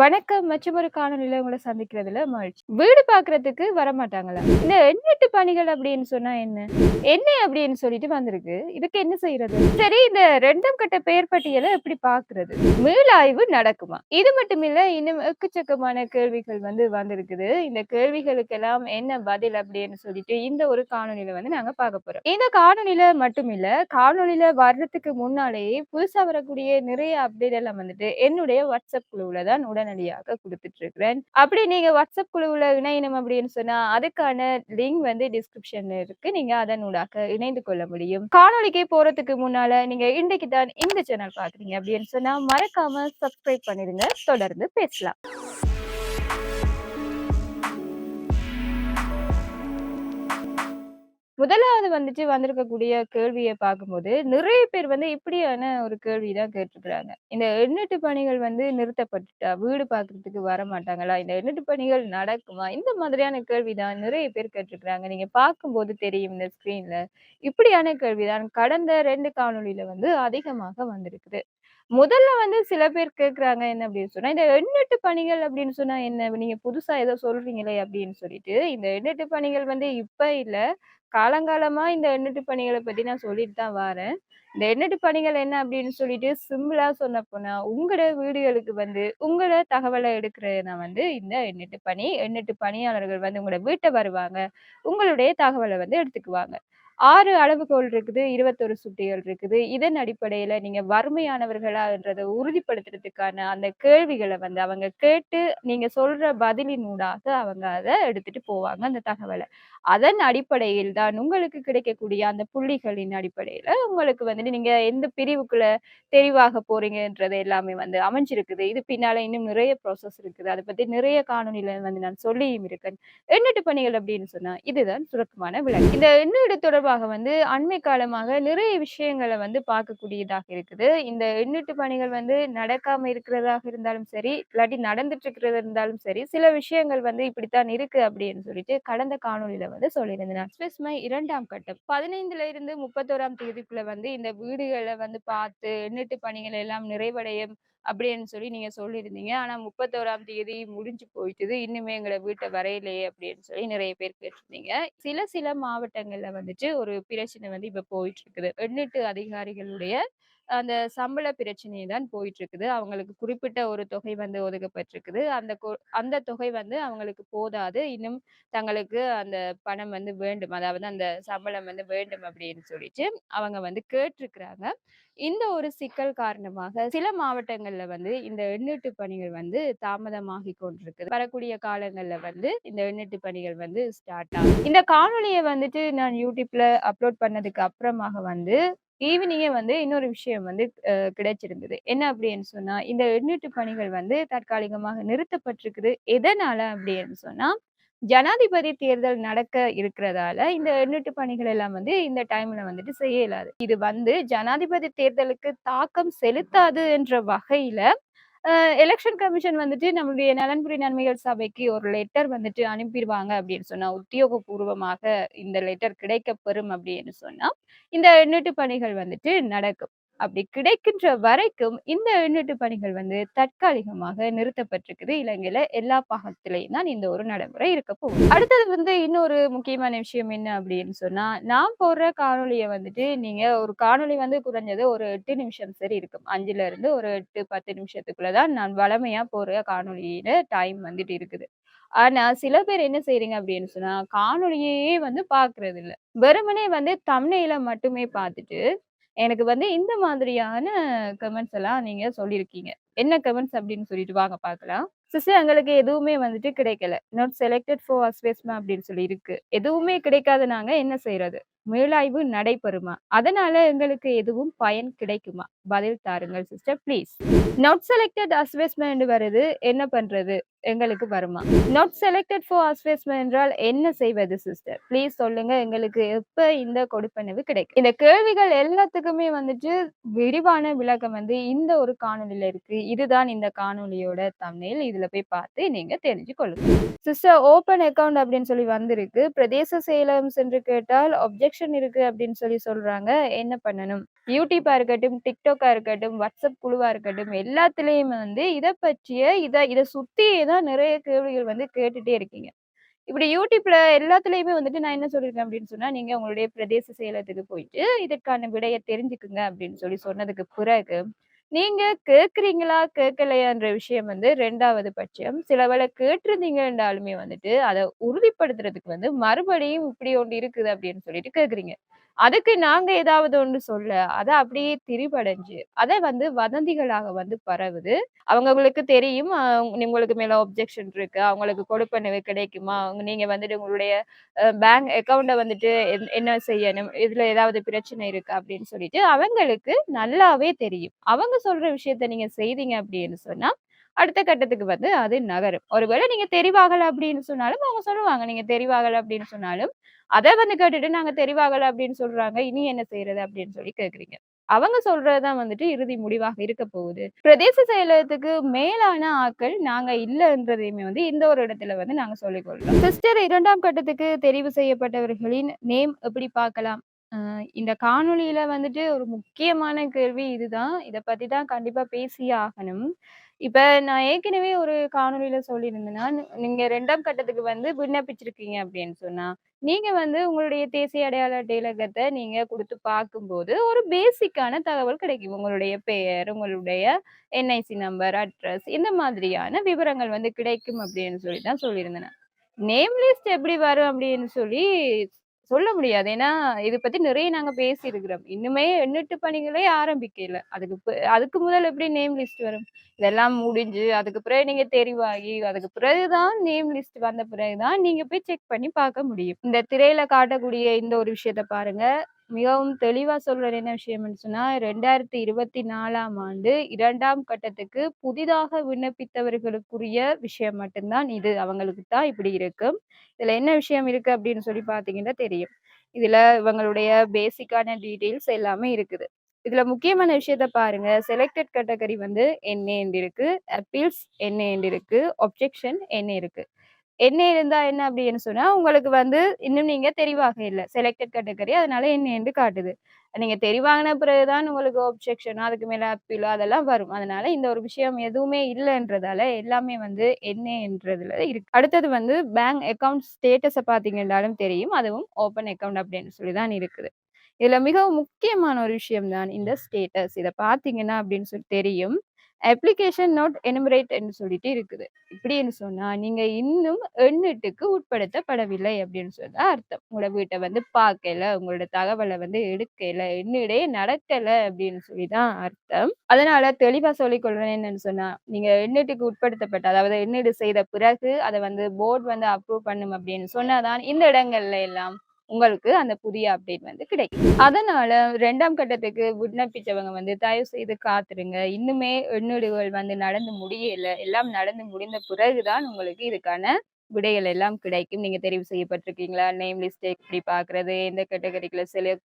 வணக்கம் மற்றும் ஒரு காணொலியில உங்களை சந்திக்கிறதுல மகிழ்ச்சி. வீடு பாக்குறதுக்கு வரமாட்டாங்களா? இந்த எண்ணெட்டு பணிகள் அப்படின்னு சொன்னா என்ன? என்ன அப்படின்னு சொல்லிட்டு வந்திருக்கு. இதுக்கு என்ன செய்யறது? சரி இந்த ரெண்டாம் கட்ட பெயர் பட்டியலை எப்படி பாக்குறது? மீளாய்வு நடக்குமா? இது மட்டும் இல்ல இன்னும் எக்கச்சக்கமான கேள்விகள் வந்து வந்திருக்குது. இந்த கேள்விகளுக்கெல்லாம் என்ன பதில் அப்படின்னு சொல்லிட்டு இந்த ஒரு காணொலியில வந்து நாங்க பார்க்க போறோம். இந்த காணொலியில மட்டும் இல்ல காணொலியில வர்றதுக்கு முன்னாலேயே புதுசா வரக்கூடிய நிறைய அப்டேட் எல்லாம் வந்துட்டு என்னுடைய வாட்ஸ்அப் குழுவுல தான் உடனடியாக கொடுத்துட்டு இருக்கிறேன் அப்படி நீங்க வாட்ஸ்அப் குழுவுல இணையணும் அப்படின்னு சொன்னா அதுக்கான லிங்க் வந்து டிஸ்கிரிப்ஷன்ல இருக்கு. நீங்க அதனூடாக இணைந்து கொள்ள முடியும். காணொலிக்கு போறதுக்கு முன்னால நீங்க இன்றைக்கு தான் இந்த சேனல் பாக்குறீங்க அப்படின்னு சொன்னா மறக்காம சப்ஸ்கிரைப் பண்ணிருங்க தொடர்ந்து பேசலாம். முதலாவது வந்துட்டு வந்திருக்கக்கூடிய கேள்வியை பார்க்கும்போது நிறைய பேர் வந்து இப்படியான ஒரு கேள்வி தான் கேட்டிருக்கிறாங்க. இந்த எண்ணெட்டு பணிகள் வந்து நிறுத்தப்பட்டுட்டா வீடு பார்க்கறதுக்கு வர மாட்டாங்களா? இந்த எண்ணெட்டு பணிகள் நடக்குமா? இந்த மாதிரியான கேள்வி தான் நிறைய பேர் கேட்டிருக்கிறாங்க. நீங்க பார்க்கும்போது தெரியும் இந்த ஸ்கிரீன்ல இப்படியான கேள்விதான் கடந்த ரெண்டு காணொளியில வந்து அதிகமாக வந்திருக்குது. முதல்ல வந்து சில பேர் கேட்குறாங்க என்ன அப்படின்னு சொன்னா? இந்த எண்ணெட்டு பணிகள் அப்படின்னு சொன்னா என்ன? நீங்க புதுசா ஏதோ சொல்றீங்களே அப்படின்னு சொல்லிட்டு இந்த எண்ணெட்டு பணிகள் வந்து இப்ப இல்ல. காலங்காலமா இந்த எண்ணெட்டு பணிகளை பத்தி நான் சொல்லிட்டு தான் வரேன். இந்த எண்ணெட்டு பணிகள் என்ன அப்படின்னு சொல்லிட்டு சிம்பிளா சொன்ன போனா உங்களோட வீடுகளுக்கு வந்து உங்களோட தகவலை எடுக்கிறதுனா நான் வந்து இந்த எண்ணெட்டு பணி எண்ணெட்டு பணியாளர்கள் வந்து உங்களோட வீட்டை வருவாங்க. உங்களுடைய தகவலை வந்து எடுத்துக்குவாங்க. ஆறு அளவுகோல் இருக்குது இருபத்தொரு சுட்டிகள் இருக்குது. இதன் அடிப்படையில நீங்க வறுமையானவர்களான்றதை உறுதிப்படுத்துறதுக்கான அந்த கேள்விகளை வந்து அவங்க கேட்டு நீங்க சொல்ற பதிலின் ஊடாக அவங்க அதை எடுத்துட்டு போவாங்க அந்த தகவலை. அதன் அடிப்படையில் தான் உங்களுக்கு கிடைக்கக்கூடிய அந்த புள்ளிகளின் அடிப்படையில உங்களுக்கு வந்துட்டு நீங்க எந்த பிரிவுக்குள்ள தெரிவாக போறீங்கன்றது எல்லாமே வந்து அமைஞ்சிருக்குது. இது பின்னால இன்னும் நிறைய ப்ராசஸ் இருக்குது. அதை பத்தி நிறைய காணொலியில வந்து நான் சொல்லியும் இருக்கேன். எண்ணெட்டு பணிகள் அப்படின்னு சொன்னா இதுதான் சுருக்கமான விளக்கு இந்த எண்ணெடு தொடர்பாக வந்து அண்மை காலமாக நிறைய விஷயங்களை வந்து பார்க்கக்கூடியதாக இருக்குது. இந்த எண்ணெட்டு பணிகள் வந்து நடக்காம இருக்கிறதாக இருந்தாலும் சரி இல்லாட்டி நடந்துட்டு இருக்கிறது இருந்தாலும் சரி சில விஷயங்கள் வந்து இப்படித்தான் இருக்கு அப்படின்னு சொல்லிட்டு கடந்த காணொலியில வந்து சொல்லியிருந்தேன். ஸ்விஸ்மை இரண்டாம் கட்டம். பதினைந்துல இருந்து முப்பத்தோராம் தேதிக்குள்ள வந்து இந்த வீடுகளை வந்து பார்த்து எண்ணெட்டு பணிகள் எல்லாம் நிறைவடையும் அப்படின்னு சொல்லி நீங்க சொல்லியிருந்தீங்க. ஆனா முப்பத்தோராம் தேதி முடிஞ்சு போயிட்டுது. இன்னுமே எங்களை வீட்டை வரையிலையே அப்படின்னு சொல்லி நிறைய பேர் கேட்டிருந்தீங்க. சில சில மாவட்டங்கள்ல வந்துட்டு ஒரு பிரச்சனை வந்து இப்ப போயிட்டு இருக்குது எண்ணெட்டு அதிகாரிகளுடைய அந்த சம்பள பிரச்சனை தான் போயிட்டு இருக்குது அவங்களுக்கு குறிப்பிட்ட ஒரு தொகை வந்து ஒதுக்கப்பட்டிருக்குது. அந்த அந்த தொகை வந்து அவங்களுக்கு போதாது. இன்னும் தங்களுக்கு அந்த பணம் வந்து வேண்டும். அதாவது அந்த சம்பளம் வந்து வேண்டும் அப்படின்னு சொல்லிட்டு அவங்க வந்து கேட்டிருக்கிறாங்க. இந்த ஒரு சிக்கல் காரணமாக சில மாவட்டங்கள்ல வந்து இந்த எண்ணெட்டு பணிகள் வந்து தாமதமாகி கொண்டிருக்குது. வரக்கூடிய காலங்கள்ல வந்து இந்த எண்ணெட்டு பணிகள் வந்து ஸ்டார்ட் ஆகும் இந்த காணொலியை வந்துட்டு நான் யூடியூப்ல அப்லோட் பண்ணதுக்கு அப்புறமாக வந்து ஈவினிங்கே வந்து இன்னொரு விஷயம் வந்து கிடைச்சிருந்தது. என்ன அப்படின்னு சொன்னா இந்த எண்ணீட்டு பணிகள் வந்து தற்காலிகமாக நிறுத்தப்பட்டிருக்குது. எதனால அப்படின்னு சொன்னா ஜனாதிபதி தேர்தல் நடக்க இருக்கிறதால இந்த எண்ணெட்டு பணிகள் எல்லாம் வந்து இந்த டைம்ல வந்துட்டு செய்ய இயலாது. இது வந்து ஜனாதிபதி தேர்தலுக்கு தாக்கம் செலுத்தாது என்ற வகையில எலெக்ஷன் கமிஷன் வந்துட்டு நம்மளுடைய நலன்புரி நன்மைகள் சபைக்கு ஒரு லெட்டர் வந்துட்டு அனுப்பிடுவாங்க அப்படின்னு சொன்னா உத்தியோகபூர்வமாக இந்த லெட்டர் கிடைக்கப்பெறும் அப்படின்னு சொன்னா இந்த எண்ணெட்டு பணிகள் வந்துட்டு நடக்கும். அப்படி கிடைக்கின்ற வரைக்கும் இந்த எழுநீட்டு பணிகள் வந்து தற்காலிகமாக நிறுத்தப்பட்டிருக்குது. இலங்கையில எல்லா பாகத்திலையும் தான் இந்த ஒரு நடைமுறை இருக்க போகுது. அடுத்தது வந்து இன்னொரு முக்கியமான விஷயம் என்ன அப்படின்னு சொன்னா நான் போடுற காணொலியை வந்துட்டு நீங்க ஒரு காணொலி வந்து குறைஞ்சது ஒரு எட்டு நிமிஷம் சரி இருக்கும். அஞ்சுல இருந்து ஒரு எட்டு பத்து நிமிஷத்துக்குள்ளதான் நான் வளமையா போற காணொலியில டைம் வந்துட்டு இருக்குது. ஆனா சில பேர் என்ன செய்யறீங்க அப்படின்னு சொன்னா காணொலியே வந்து பாக்குறது இல்ல வெறுமனே வந்து தம்னையில மட்டுமே பார்த்துட்டு எனக்கு வந்து இந்த மாதிரியான கமெண்ட்ஸ் எல்லாம் நீங்க சொல்லியிருக்கீங்க. என்ன கமெண்ட்ஸ் அப்படின்னு சொல்லிட்டு வாங்க பார்க்கலாம். சிஸ்டர் எங்களுக்கு எதுவுமே வந்துட்டு கிடைக்கல. நாட் செலக்டட் ஃபார் அஸ்வெஸ்ட்மா அப்படின்னு சொல்லி இருக்கு. எதுவுமே கிடைக்காத நாங்க என்ன செய்யறது மேலாய்வு நடைபெறுமா? அதனால எங்களுக்கு எதுவும் பயன் கிடைக்குமா? பதில் தாருங்கள் சிஸ்டர் ப்ளீஸ். நாட் செலக்டட் அஸ்வெஸ்ட்மென்ட் வருது. என்ன பண்றது? எங்களுக்கு வருமா? நாட் செலக்டட் ஃபார் அஸ்வெஸ்ட்மென்ட் என்றால் என்ன செய்வது சிஸ்டர்? ப்ளீஸ் சொல்லுங்க. எங்களுக்கு எப்ப இந்த கொடுப்பனவு கிடைக்கும்? இந்த கேள்விகள் எல்லாத்துக்குமே வந்துட்டு விரிவான விளக்கம் வந்து இந்த ஒரு காணொலியில இருக்கு. இதுதான் இந்த காணொளியோட தமிழ் இதுல போய் பார்த்து நீங்க தெரிஞ்சு கொள்ளுங்க. சிஸ்டர் ஓப்பன் அக்கவுண்ட் அப்படின்னு சொல்லி வந்திருக்கு. பிரதேச செயலகம் சென்று கேட்டால் ஆப்ஜெக்ட் ரிஜெக்ஷன் இருக்கு அப்படின்னு சொல்லி சொல்றாங்க. என்ன பண்ணணும்? யூடியூப்பா இருக்கட்டும், டிக்டாக்கா இருக்கட்டும், வாட்ஸ்அப் குழுவா இருக்கட்டும், எல்லாத்துலயுமே வந்து இத பற்றிய இத இத சுத்தியே தான் நிறைய கேள்விகள் வந்து கேட்டுட்டே இருக்கீங்க. இப்படி யூடியூப்ல எல்லாத்துலயுமே வந்துட்டு நான் என்ன சொல்லியிருக்கேன் அப்படின்னு சொன்னா, நீங்க உங்களுடைய பிரதேச செயலகத்துக்கு போயிட்டு, இதற்கான விடைய தெரிஞ்சுக்குங்க அப்படின்னு சொல்லி சொன்னதுக்கு பிறகு, நீங்க கேட்குறீங்களா கேட்கலையான்ற விஷயம் வந்து ரெண்டாவது பட்சம். சில வேளை கேட்டிருந்தீங்கன்றாலுமே வந்துட்டு, அத உறுதிப்படுத்துறதுக்கு வந்து மறுபடியும் இப்படி ஒண்ணு இருக்குது அப்படின்னு சொல்லிட்டு கேட்குறீங்க. அதுக்கு நாங்க ஏதாவது ஒண்ணு சொல்ல, அத அப்படியே திரிபடைஞ்சு, அதை வந்து வதந்திகளாக வந்து பரவுது. அவங்களுக்கு தெரியும். உங்களுக்கு மேல ஒப்ஜெக்ஷன் இருக்கு. அவங்களுக்கு கொடுப்பனவு கிடைக்குமா? அவங்க- நீங்க வந்துட்டு உங்களுடைய பேங்க் அக்கவுண்ட்ட வந்துட்டு என்ன செய்யணும்? இதுல ஏதாவது பிரச்சனை இருக்கு அப்படின்னு சொல்லிட்டு அவங்களுக்கு நல்லாவே தெரியும். அவங்க சொல்ற விஷயத்த நீங்க செய்தீங்க அப்படின்னு சொன்னா, அடுத்த கட்டத்துக்கு வந்து அது நகரும். ஒருவேளை நீங்க தெரிவாகல அப்படின்னு சொன்னாலும், அவங்க சொல்லுவாங்க. நீங்க தெரிவாகல அப்படின்னு சொன்னாலும், அதை வந்து கேட்டுட்டு நாங்க தெரிவாகல அப்படின்னு சொல்றாங்க. இனி என்ன செய்யறது அப்படின்னு சொல்லி கேக்குறீங்க அவங்க சொல்றதுதான் வந்துட்டு இறுதி முடிவாக இருக்க போகுது. பிரதேச செயலகத்துக்கு மேலான ஆட்கள் நாங்க இல்லன்றதையுமே வந்து இந்த ஒரு இடத்துல வந்து நாங்க சொல்லிக்கொள்ளோம் சிஸ்டர் இரண்டாம் கட்டத்துக்கு தெரிவு செய்யப்பட்டவர்களின் நேம் எப்படி பார்க்கலாம்? இந்த காணொளியில வந்துட்டு ஒரு முக்கியமான கேள்வி இதுதான். இத பத்தி தான் கண்டிப்பா பேசியே ஆகணும். இப்ப நான் ஏற்கனவே ஒரு காணொளியில சொல்லியிருந்தேன்னா, நீங்க ரெண்டாம் கட்டத்துக்கு வந்து விண்ணப்பிச்சிருக்கீங்க அப்படின்னு சொன்னா, நீங்க வந்து உங்களுடைய தேசிய அடையாள அட்டையிலகத்தை நீங்க குடுத்து பார்க்கும்போது, ஒரு பேசிக்கான தகவல் கிடைக்கும். உங்களுடைய பெயர், உங்களுடைய என்ஐசி நம்பர், அட்ரஸ் இந்த மாதிரியான விவரங்கள் வந்து கிடைக்கும் அப்படின்னு சொல்லி தான் சொல்லியிருந்தேன். நேம் லிஸ்ட் எப்படி வரும் அப்படின்னு சொல்லி சொல்ல முடியாது. ஏன்னா, இதை பத்தி நிறைய நாங்க பேசியிருக்கிறோம். இன்னுமே எண்ணெட்டு பணிகளே ஆரம்பிக்கல. அதுக்கு அதுக்கு முதல் எப்படி நேம் லிஸ்ட் வரும்? இதெல்லாம் முடிஞ்சு, அதுக்கு பிறகு நீங்க தெரிவாகி, அதுக்கு பிறகு தான் நேம் லிஸ்ட் வந்த பிறகு தான் நீங்க போய் செக் பண்ணி பார்க்க முடியும். இந்த திரையில காட்டக்கூடிய இந்த ஒரு விஷயத்த பாருங்க. மிகவும் தெளிவா சொல்றது என்ன விஷயம்னு சொன்னா, 2024ஆம் ஆண்டு இரண்டாம் கட்டத்துக்கு புதிதாக விண்ணப்பித்தவர்களுக்குரிய விஷயம் மட்டும்தான் இது. அவங்களுக்கு தான் இப்படி இருக்கும். இதுல என்ன விஷயம் இருக்கு அப்படின்னு சொல்லி பார்த்தீங்கன்னா தெரியும். இதுல இவங்களுடைய பேசிக்கான டீட்டெயில்ஸ் எல்லாமே இருக்குது. இதுல முக்கியமான விஷயத்த பாருங்க. செலக்டட் கேட்டகரி வந்து என்ன இருக்கு. அப்பீல்ஸ் என்ன இருக்கு. அப்ஜெக்ஷன் என்ன இருக்கு. என்ன இருந்தா என்ன அப்படின்னு சொன்னா, உங்களுக்கு வந்து இன்னும் நீங்க தெரிவாக இல்லை செலக்டட் கேட்டகரி அதனால என்று காட்டுது. நீங்க தெரிவாங்கின பிறகு தான் உங்களுக்கு ஒப்ஜெக்ஷனோ அதுக்கு மேல அப்பீலோ அதெல்லாம் வரும். அதனால இந்த ஒரு விஷயம் எதுவுமே இல்லைன்றதால எல்லாமே வந்து என்ஏன்றதுல இருக்கு. அடுத்தது வந்து பேங்க் அக்கவுண்ட் ஸ்டேட்டஸை பார்த்தீங்கன்னாலும் தெரியும். அதுவும் ஓப்பன் அக்கவுண்ட் அப்படின்னு சொல்லி தான் இருக்குது. இதுல மிகவும் முக்கியமான ஒரு விஷயம் தான் இந்த ஸ்டேட்டஸ். இதை பார்த்தீங்கன்னா அப்படின்னு சொல்லி தெரியும். அப்ளிகேஷன் நோட் எனுமரேட் என்று சொல்லிட்டு இருக்குது. இப்படின்னு சொன்னா, நீங்க இன்னும் எண்ணிட்டுக்கு உட்படுத்தப்படவில்லை அப்படின்னு சொல்லி தான் அர்த்தம். உங்களோட வீட்டை வந்து பார்க்கல, உங்களோட தகவலை வந்து எடுக்கல, எண்ணீடே நடக்கல அப்படின்னு சொல்லி தான் அர்த்தம். அதனால தெளிவா சொல்லிக் கொள்றேன் என்னன்னு சொன்னா, நீங்க எண்ணீட்டுக்கு உட்படுத்தப்பட்ட அதாவது எண்ணீடு செய்த பிறகு அதை வந்து போர்ட் வந்து அப்ரூவ் பண்ணும் அப்படின்னு சொன்னாதான் இந்த இடங்கள்ல எல்லாம் உங்களுக்கு அந்த புதிய அப்டேட் வந்து கிடைக்கும். அதனால ரெண்டாம் கட்டத்துக்கு விண்ணப்பிச்சவங்க வந்து தயவு செய்து காத்துருங்க. இன்னுமே எண்ணீடுகள் வந்து நடந்து முடியல. எல்லாம் நடந்து முடிந்த பிறகு தான் உங்களுக்கு இதுக்கான விடைகள் எல்லாம் கிடைக்கும். நீங்க தெரிவு செய்யப்பட்டிருக்கீங்களா? நேம் லிஸ்ட் எப்படி பாக்குறது எந்த கேட்டகரிக்குள்ள செலக்ட்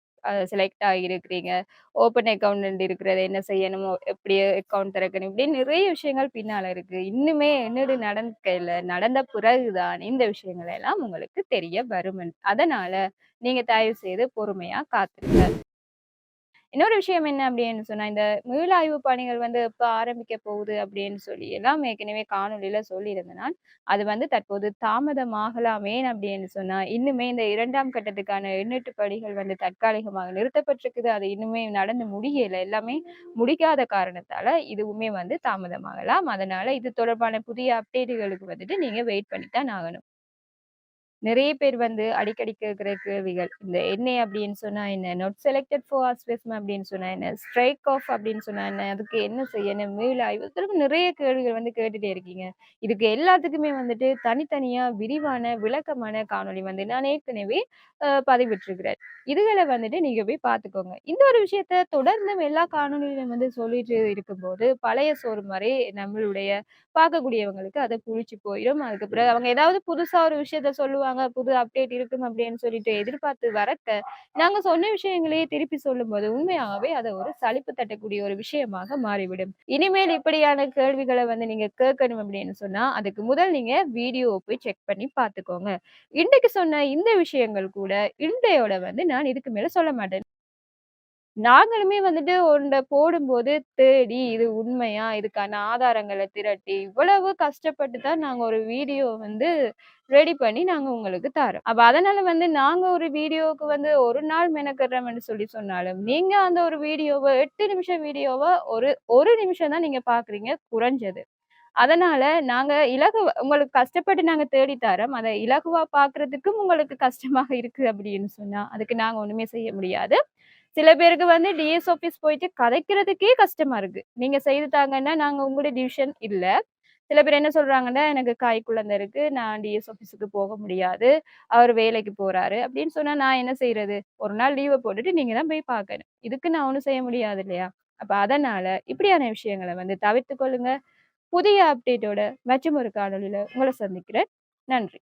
செலக்ட் ஆகியிருக்கிறீங்க? ஓப்பன் அக்கவுண்ட் இருக்கிறது என்ன செய்யணும்? எப்படி அக்கவுண்ட் திறக்கணும்? இப்படி நிறைய விஷயங்கள் பின்னால இருக்கு. இன்னுமே எண்ணீடு நடக்கல. நடந்த பிறகு தான் இந்த விஷயங்கள் எல்லாம் உங்களுக்கு தெரிய வரும். அதனால நீங்க தயவு செய்து பொறுமையா காத்துருங்க இன்னொரு விஷயம் என்ன அப்படின்னு சொன்னா, இந்த மீளாய்வு பணிகள் வந்து எப்ப ஆரம்பிக்க போகுது அப்படின்னு சொல்லி எல்லாம் ஏற்கனவே காணொளியில சொல்லியிருந்தனால் அது வந்து தற்போது தாமதமாகலாமே அப்படின்னு சொன்னா, இன்னுமே இந்த இரண்டாம் கட்டத்துக்கான எண்ணெட்டு பணிகள் வந்து தற்காலிகமாக நிறுத்தப்பட்டிருக்குது. அது இன்னுமே நடந்து முடியல. எல்லாமே முடிக்காத காரணத்தால இதுவுமே வந்து தாமதமாகலாம். அதனால இது தொடர்பான புதிய அப்டேட்டுகளுக்கு வந்துட்டு நீங்க வெயிட் பண்ணி தான் ஆகணும். நிறைய பேர் வந்து அடிக்கடி கேட்குற கேள்விகள். இந்த என்ன அப்படின்னு சொன்னா என்ன? நாட் செலக்டட் ஃபார் அசெஸ்மென்ட் அப்படின்னு சொன்னா என்ன? ஸ்ட்ரைக் ஆஃப் அப்படின்னு சொன்னா என்ன? அதுக்கு என்ன செய்யணும்? மீளாய்வு திரும்ப நிறைய கேள்விகள் வந்து கேட்டுட்டே இருக்கீங்க. இதுக்கு எல்லாத்துக்குமே வந்துட்டு தனித்தனியா விரிவான, விளக்கமான காணொளி வந்து நான் ஏற்கனவே பதிவிட்டிருக்கிறேன். இதுகளை வந்துட்டு நீங்க போய் பார்த்துக்கோங்க. இந்த ஒரு விஷயத்த தொடர்ந்தும் எல்லா காணொலியிலும் வந்து சொல்லிட்டு இருக்கும்போது, பழைய சோறு மாதிரி நம்மளுடைய பார்க்கக்கூடியவங்களுக்கு அதை புளிச்சு போயிடும் அதுக்கு பிறகு அவங்க ஏதாவது புதுசா ஒரு விஷயத்த சொல்லுவாங்க சொல்லுவாங்க, புது அப்டேட் இருக்கும் அப்படின்னு சொல்லிட்டு எதிர்பார்த்து வரக்க, நாங்க சொன்ன விஷயங்களையே திருப்பி சொல்லும்போது, உண்மையாவே அதை ஒரு சலிப்பு தட்டக்கூடிய ஒரு விஷயமாக மாறிவிடும். இனிமேல் இப்படியான கேள்விகளை வந்து நீங்க கேட்கணும் அப்படின்னு சொன்னா, அதுக்கு முதல் நீங்க வீடியோ போய் செக் பண்ணி பாத்துக்கோங்க இன்றைக்கு சொன்ன இந்த விஷயங்கள் கூட இன்றையோட வந்து நான் இதுக்கு மேல சொல்ல மாட்டேன். நாங்களுமே வந்துட்டு ஒன்ன போடும்போது தேடி, இது உண்மையா? இதுக்கான ஆதாரங்களை திரட்டி, இவ்வளவு கஷ்டப்பட்டு தான் நாங்க ஒரு வீடியோ வந்து ரெடி பண்ணி நாங்கள் உங்களுக்கு தரோம் அப்போ அதனால வந்து நாங்கள் ஒரு வீடியோவுக்கு வந்து ஒரு நாள் மெனக்கெடுறோம்ன்னு சொல்லி சொன்னாலும், நீங்கள் அந்த ஒரு வீடியோவை எட்டு நிமிஷம் வீடியோவை ஒரு ஒரு நிமிஷம் தான் நீங்கள் பார்க்குறீங்க குறைஞ்சது. அதனால நாங்க இலகு உங்களுக்கு கஷ்டப்பட்டு நாங்க தேடி தரோம் அதை இலகுவா பார்க்குறதுக்கும் உங்களுக்கு கஷ்டமாக இருக்கு அப்படின்னு சொன்னா, அதுக்கு நாங்க ஒண்ணுமே செய்ய முடியாது. சில பேருக்கு வந்து டிஎஸ் ஆஃபீஸ் போயிட்டு கதைக்கிறதுக்கே கஷ்டமா இருக்கு. நீங்க செய்து தாங்கன்னா, நாங்க உங்களுடைய டிவிஷன் இல்லை சில பேர் என்ன சொல்றாங்கன்னா, "எனக்கு காய் குழந்தை இருக்கு. நான் டிஎஸ் ஆஃபீஸுக்கு போக முடியாது. அவர் வேலைக்கு போறாரு." அப்படின்னு சொன்னா நான் என்ன செய்யறது ஒரு நாள் லீவை போட்டுட்டு நீங்க தான் போய் பார்க்கணும். இதுக்கு நான் ஒன்றும் செய்ய முடியாது இல்லையா? அப்ப அதனால இப்படியான விஷயங்களை வந்து தவிர்த்து கொள்ளுங்க. புதிய அப்டேட்டோட மற்றும் ஒரு காணொலியில உங்களை சந்திக்கிறேன். நன்றி.